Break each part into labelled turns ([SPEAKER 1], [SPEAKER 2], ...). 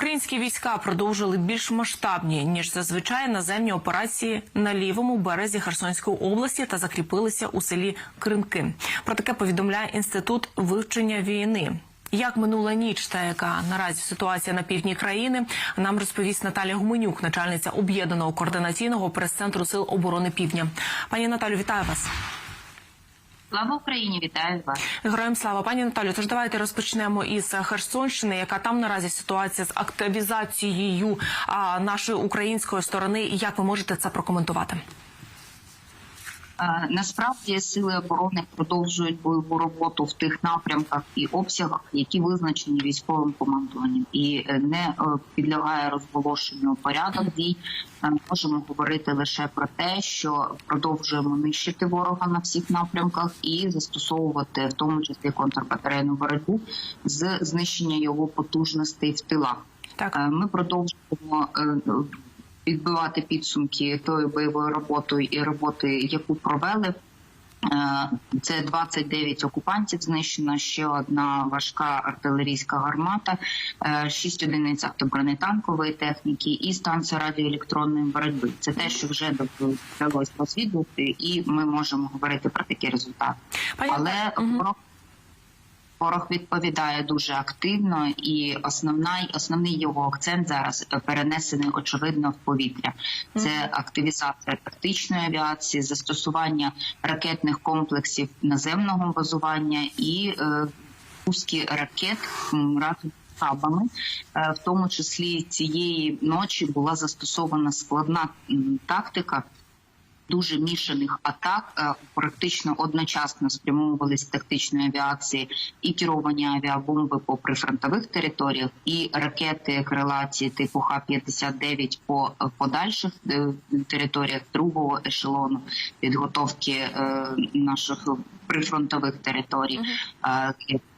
[SPEAKER 1] Українські війська продовжили більш масштабні ніж зазвичай наземні операції на лівому березі Херсонської області та закріпилися у селі Кринки. Про таке повідомляє інститут вивчення війни. Як минула ніч та яка наразі ситуація на півдні країни, нам розповість Наталя Гуменюк, начальниця об'єднаного координаційного прес-центру сил оборони Півдня. Пані Наталю, вітаю вас.
[SPEAKER 2] Слава Україні, вітаю вас.
[SPEAKER 1] Героям слава пані Наталю. Тож давайте розпочнемо із Херсонщини. Яка там наразі ситуація з активізацією нашої української сторони? Як ви можете це прокоментувати?
[SPEAKER 2] Е, Насправді сили оборони продовжують бойову роботу в тих напрямках і обсягах, які визначені військовим командуванням, і е, не е, підлягає розголошенню порядок дій. Можемо говорити лише про те, що продовжуємо нищити ворога на всіх напрямках і застосовувати в тому числі контрбатарейну боротьбу з знищення його потужностей в тилах.
[SPEAKER 1] Так.
[SPEAKER 2] Ми продовжуємо підбивати підсумки тої бойової роботи і роботи, яку провели. Е, Це 29 окупантів знищено, ще одна важка артилерійська гармата, 6 одиниць автобронетанкової техніки і станція радіоелектронної боротьби. Це те, що вже вдалося розвідувати, і ми можемо говорити про такі результати. Але
[SPEAKER 1] мгм.
[SPEAKER 2] Ворог відповідає дуже активно, і основна основний його акцент зараз перенесений очевидно в повітря. Це активізація тактичної авіації, застосування ракетних комплексів наземного базування і е, пуски ракет м, разом. Е, в тому числі цієї ночі була застосована складна тактика дуже мішаних атак е, практично одночасно спрямовувались тактичної авіації і керовані авіабомби по прифронтових територіях, і ракети крилаті типу Х-59 по е, подальших е, територіях другого ешелону підготовки наших прифронтових територій,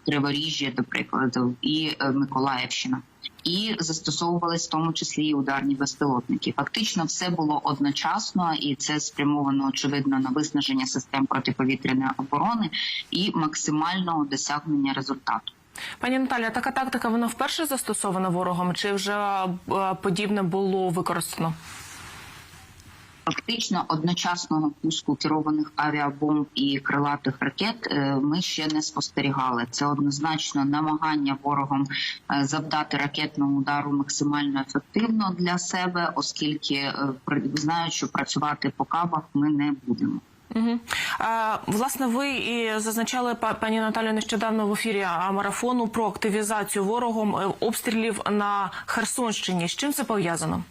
[SPEAKER 2] Криворіжжя, до прикладу, і Миколаївщина. І застосовувались в тому числі і ударні безпілотники. Фактично, все було одночасно, і це спрямовано очевидно на виснаження систем протиповітряної оборони і максимального досягнення результату.
[SPEAKER 1] Пані Наталя, така тактика вона вперше застосована ворогом, чи вже е, подібне було використано?
[SPEAKER 2] Фактично одночасного пуску керованих авіабомб і крилатих ракет е, ми ще не спостерігали. Це однозначно намагання ворогом е, завдати ракетного удару максимально ефективно для себе, оскільки е, знають, що працювати по кабах ми не будемо.
[SPEAKER 1] Угу. А, власне, ви і зазначали па- пані Наталю нещодавно в ефірі марафону про активізацію ворогом обстрілів на Херсонщині. З чим це пов'язано?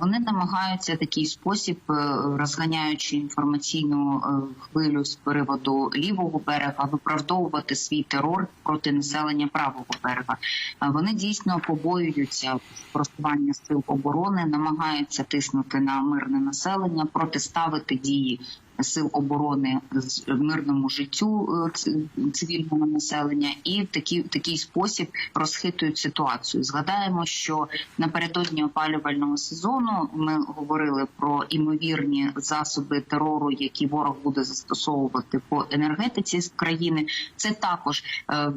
[SPEAKER 2] Вони намагаються такий спосіб, е, розганяючи інформаційну е, хвилю з приводу лівого берега, виправдовувати свій терор проти населення правого берега. Вони дійсно побоюються просування сил оборони, намагаються тиснути на мирне населення, протиставити дії. Сил оборони мирному життю е, цивільного населення, і в такий, такий спосіб розхитують ситуацію. Згадаємо, що напередодні опалювального сезону ми говорили про імовірні засоби терору, які ворог буде застосовувати по енергетиці країни. Це також е, е,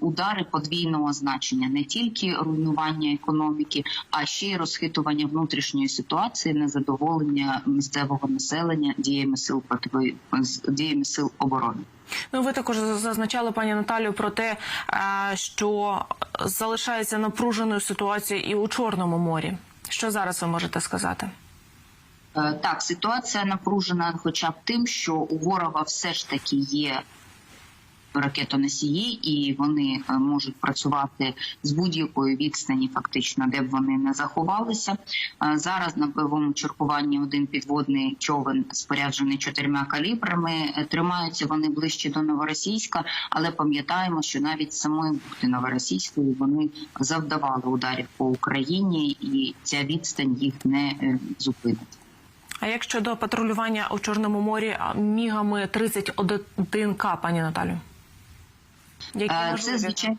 [SPEAKER 2] удари подвійного значення, не тільки руйнування економіки, а ще й розхитування внутрішньої ситуації, незадоволення місцевого населення діями сил противо... з діями сил оборони.
[SPEAKER 1] Ну, ви також зазначали пані Наталю про те, що залишається напруженою ситуація і у Чорному морі. Що зараз ви можете сказати?
[SPEAKER 2] Е, Так, ситуація напружена, хоча б тим, що у ворога все ж таки є ракетоносії, і вони е, можуть працювати з будь-якої відстані, фактично, де б вони не заховалися. Е, Зараз на бойовому чергуванні один підводний човен споряджений чотирма калібрами. Е, Тримаються вони ближче до новоросійська, але пам'ятаємо, що навіть самої бухти новоросійської вони завдавали ударів по Україні, і ця відстань їх не зупинить.
[SPEAKER 1] А як щодо патрулювання у Чорному морі мігами 31К, пані Наталю? Які
[SPEAKER 2] Е, Це
[SPEAKER 1] можливі?
[SPEAKER 2] звичайно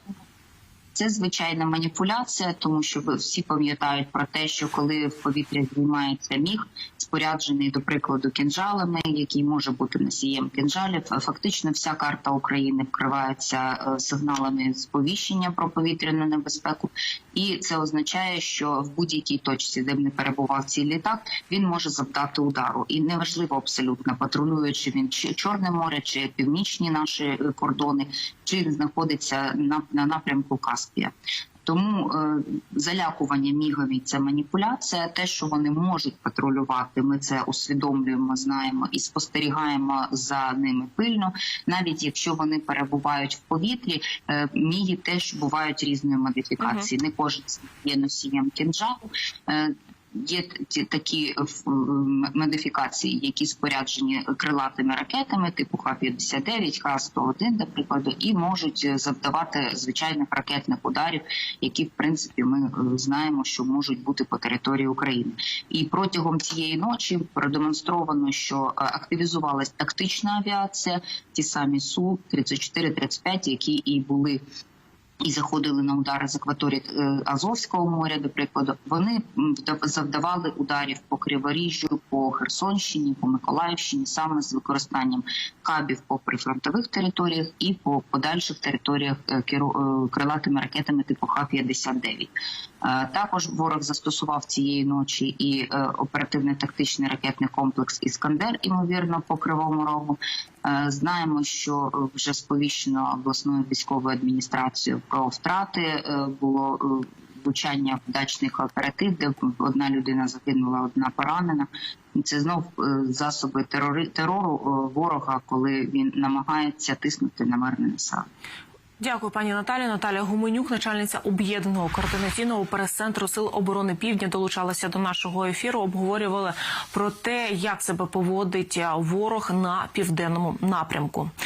[SPEAKER 2] Це звичайна маніпуляція, тому що всі пам'ятають про те, що коли в повітря здіймається міг, споряджений, до прикладу, кінжалами, який може бути носієм кінжалів, фактично вся карта України вкривається е, сигналами сповіщення про повітряну небезпеку, і це означає, що в будь-якій точці, де б не перебував цей літак, він може завдати удару. І неважливо абсолютно патрулюючи він чи Чорне море, чи північні наші е, кордони, чи знаходиться на, на напрямку Каспія. Тому е, залякування мігові це маніпуляція. Те, що вони можуть патрулювати, ми це усвідомлюємо, знаємо і спостерігаємо за ними пильно. Навіть якщо вони перебувають в повітрі, е, міги теж бувають різної модифікації. Не кожен є носієм кінжалу. Е, Є ті такі е, модифікації, які споряджені крилатими ракетами, типу Х-59, Х-101, до прикладу, і можуть е, завдавати звичайних ракетних ударів, які в принципі ми е, знаємо, що можуть бути по території України. І протягом цієї ночі продемонстровано, що активізувалась тактична авіація, ті самі су 34-35, які і були і заходили на удари з акваторії е, Азовського моря, до прикладу, вони завдавали ударів по Криворіжжю, по Херсонщині, по Миколаївщині, саме з використанням кабів по прифронтових територіях і по подальших територіях е, е, крилатими ракетами типу Х-59. Е, Також ворог застосував цієї ночі і е, оперативний тактичний ракетний комплекс Іскандер, імовірно, по кривому рогу. Е, Знаємо, що е, вже сповіщено обласною військовою адміністрацією про втрати. Е, Було влучання в дачних оператив, де одна людина загинула, одна поранена. Це знов засоби терору ворога, коли він намагається тиснути на мирне населення.
[SPEAKER 1] Дякую, пані Наталі. Наталя Гуменюк, начальниця об'єднаного координаційного прес-центру Сил оборони Півдня, долучалася до нашого ефіру. Обговорювали про те, як себе поводить ворог на південному напрямку.